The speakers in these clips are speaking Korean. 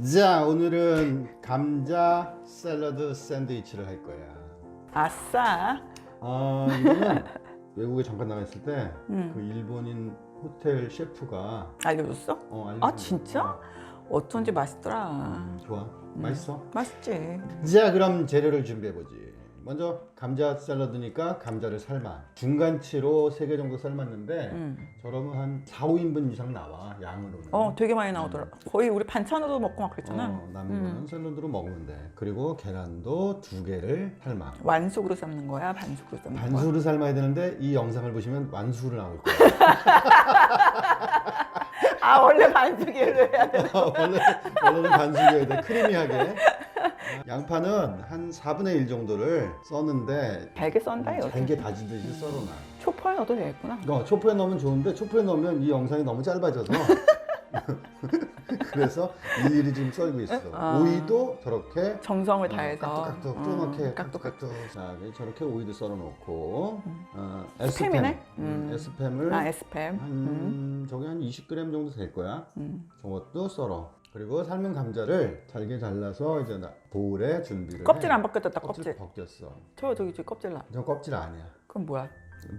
자 오늘은 감자 샐러드 샌드위치를 할 거야. 아싸. 아 이거는 외국에 잠깐 나가 있을 때 그 음. 일본인 호텔 셰프가 알려줬어? 어, 알려준 아, 거야. 진짜? 어쩐지 맛있더라. 음, 좋아. 맛있어. 맛있지. 자 그럼 재료를 준비해 보지. 먼저 감자 샐러드니까 감자를 삶아 중간치로 3개 정도 삶았는데 음. 저러면 한 4, 5인분 이상 나와 양으로는. 어, 되게 많이 나오더라. 거의 우리 반찬으로 먹고 막 그랬잖아. 어, 남은 음. 거는 샐러드로 돼. 그리고 계란도 두 개를 삶아. 완숙으로 삶는 거야, 반숙으로 삶는 거야. 반수를 삶아야 되는데 이 영상을 보시면 완수로 나올 거예요. 아, 원래 반숙으로 해야 돼. 원래 원래는 반숙이어야 돼. 크리미하게. 양파는 한 4분의 1 정도를 써는데 잘게 썬다 이거. 잘게 다지듯이 썰어놔. 초파에 넣어도 되겠구나. 어, 초포에 넣으면 좋은데 초포에 넣으면 이 영상이 너무 짧아져서 그래서 일일이 지금 썰고 있어. 아. 오이도 저렇게 정성을 어, 다해서. 깍둑깍둑 음, 조그맣게 깍둑깍둑. 깍둑깍둑 자 저렇게 오이도 썰어 놓고 어, 스팸이네? 에스팸 음. 에스팸을 아, 에스팸. 한 음. 저게 한 20g 정도 될 거야 음. 저것도 썰어 그리고 삶은 감자를 잘게 잘라서 이제 나- 보울에 준비를 껍질 해. 안 벗겼다, 껍질 껍질. 벗겼어 저 저기 저기 껍질 나. 저 껍질 아니야 그럼 뭐야?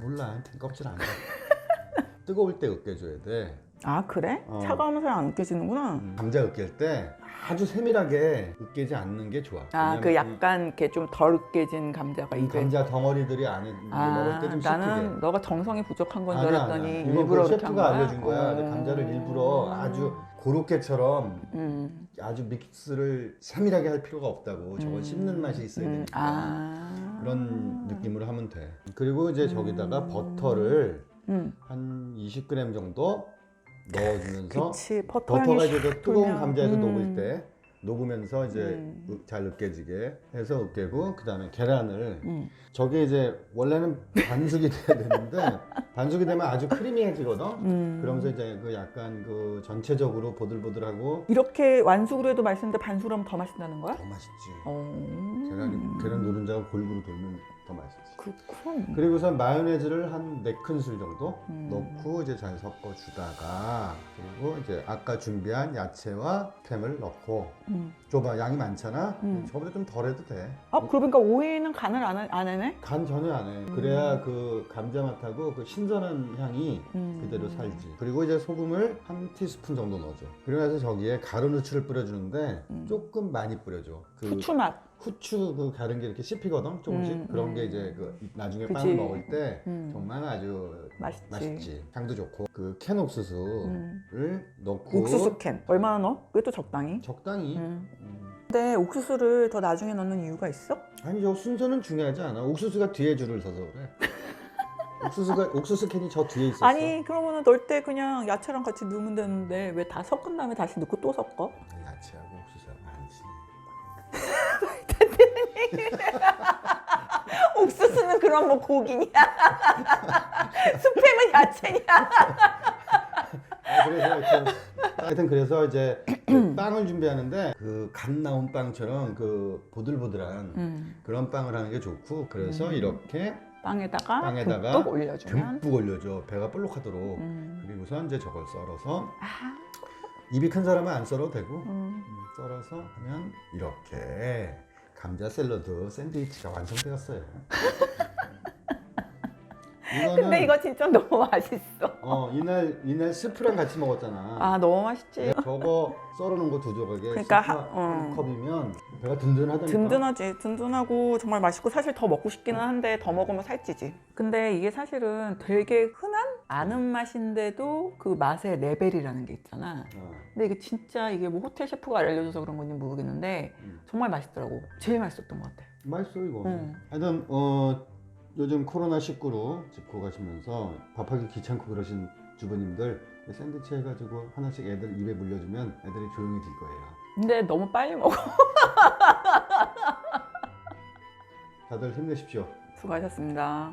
몰라 껍질 아니야 뜨거울 때 으깨줘야 돼 아, 그래? 어. 차가우면서 안 으깨지는구나. 음, 감자 으깰 때 아주 세밀하게 으깨지 않는 게 좋아 아, 그 왜냐면 이- 약간 이렇게 좀 덜 으깨진 감자가 이 입에. 감자 덩어리들이 안에 먹을 아, 때좀 나는 씹히게 너가 정성이 부족한 건 줄 알았더니. 이건 일부러 그한 셰프가 거야. 알려준 거야. 근데 어. 감자를 일부러 아주 고로케처럼 음. 아주 믹스를 세밀하게 할 필요가 없다고. 저건 음. 씹는 맛이 있어야 음. 되니까. 아. 그런 느낌으로 하면 돼. 그리고 이제 저기다가 버터를 음. 한 20g 정도 넣어주면서 그치. 버터 향이 버터가 이제 그 뜨거운. 감자에서 음. 녹을 때 녹으면서 이제 음. 으- 잘 으깨지게 해서 으깨고 그 다음에 계란을 음. 저게 이제 원래는 반숙이 돼야 되는데 반숙이 되면 아주 크리미해지거든. 음. 그러면서 이제 그 약간 그 전체적으로 보들보들하고 이렇게 완숙으로 해도 맛있는데 반숙으로 하면 더 맛있다는 거야? 더 맛있지. 어. 계란이 계란 노른자가 골고루 돌면 더 맛있지. 그렇군. 그리고선 마요네즈를 한 네 큰술 정도 음. 넣고 이제 잘 섞어 주다가 그리고 이제 아까 준비한 야채와 햄을 넣고 음. 줘봐 양이 많잖아. 음. 저보다 좀 덜해도 돼. 아, 그러니까 오이는 간을 안, 하- 안 해네? 간 전혀 안 해. 그래야 그 감자 맛하고 그 신선한 향이 음. 그대로 살지. 그리고 이제 소금을 한 티스푼 정도 넣어줘. 그리고 나서 저기에 가루 누추를 뿌려주는데 음. 조금 많이 뿌려줘. 그 후추 맛. 후추 그 다른 게 이렇게 씹히거든 조금씩 음, 그런 음. 게 이제 그 나중에 그치. 빵을 먹을 때 음. 정말 아주 맛있지. 맛있지. 향도 좋고 그 캔 옥수수를 음. 넣고 옥수수 캔. 얼마나 넣어? 그것도 적당히. 적당히. 음. 음. 근데 옥수수를 더 나중에 넣는 이유가 있어? 아니 저 순서는 중요하지 않아. 옥수수가 뒤에 줄을 서서 그래. 옥수수가 옥수수 캔이 저 뒤에 있었어. 아니 그러면은 넣을 때 그냥 야채랑 같이 넣으면 되는데 왜 다 섞은 다음에 다시 넣고 또 섞어? 야채하고. 옥수수는 그럼 뭐 고기냐? 스팸은 야채냐? 아, 그래서 하여튼, 하여튼 그래서 이제 그 빵을 준비하는데 그 갓 나온 빵처럼 그 보들보들한 음. 그런 빵을 하는 게 좋고 그래서 음. 이렇게 빵에다가, 빵에다가 듬뿍 올려주면. 듬뿍 올려줘 배가 볼록하도록 음. 그리고선 이제 저걸 썰어서 아, 입이 큰 사람은 안 썰어도 되고 음. 음, 썰어서 하면 이렇게 감자 샐러드 샌드위치가 완성되었어요. 이거는 근데 이거 진짜 너무 맛있어. 어 이날 이날 스프랑 같이 먹었잖아. 아 너무 맛있지. 저거 썰어놓은 거 두 조각에 그러니까 스프 하- 한 어. 컵이면 배가 든든하다니까. 든든하지. 든든하고 정말 맛있고 사실 더 먹고 싶기는 한데 더 먹으면 살찌지. 근데 이게 사실은 되게 흔한 아는 맛인데도 그 맛의 레벨이라는 게 있잖아. 어, 근데 이게 진짜 이게 뭐 호텔 셰프가 알려줘서 그런 건지 모르겠는데 음. 정말 맛있더라고. 제일 맛있었던 것 같아. 맛있어 이거. 응. 하여튼 어 요즘 코로나 19로 짚고 가시면서 밥하기 귀찮고 그러신 주부님들 샌드위치 해가지고 하나씩 애들 입에 물려주면 애들이 조용히 들 거예요. 근데 너무 빨리 먹어. 다들 힘내십시오. 수고하셨습니다.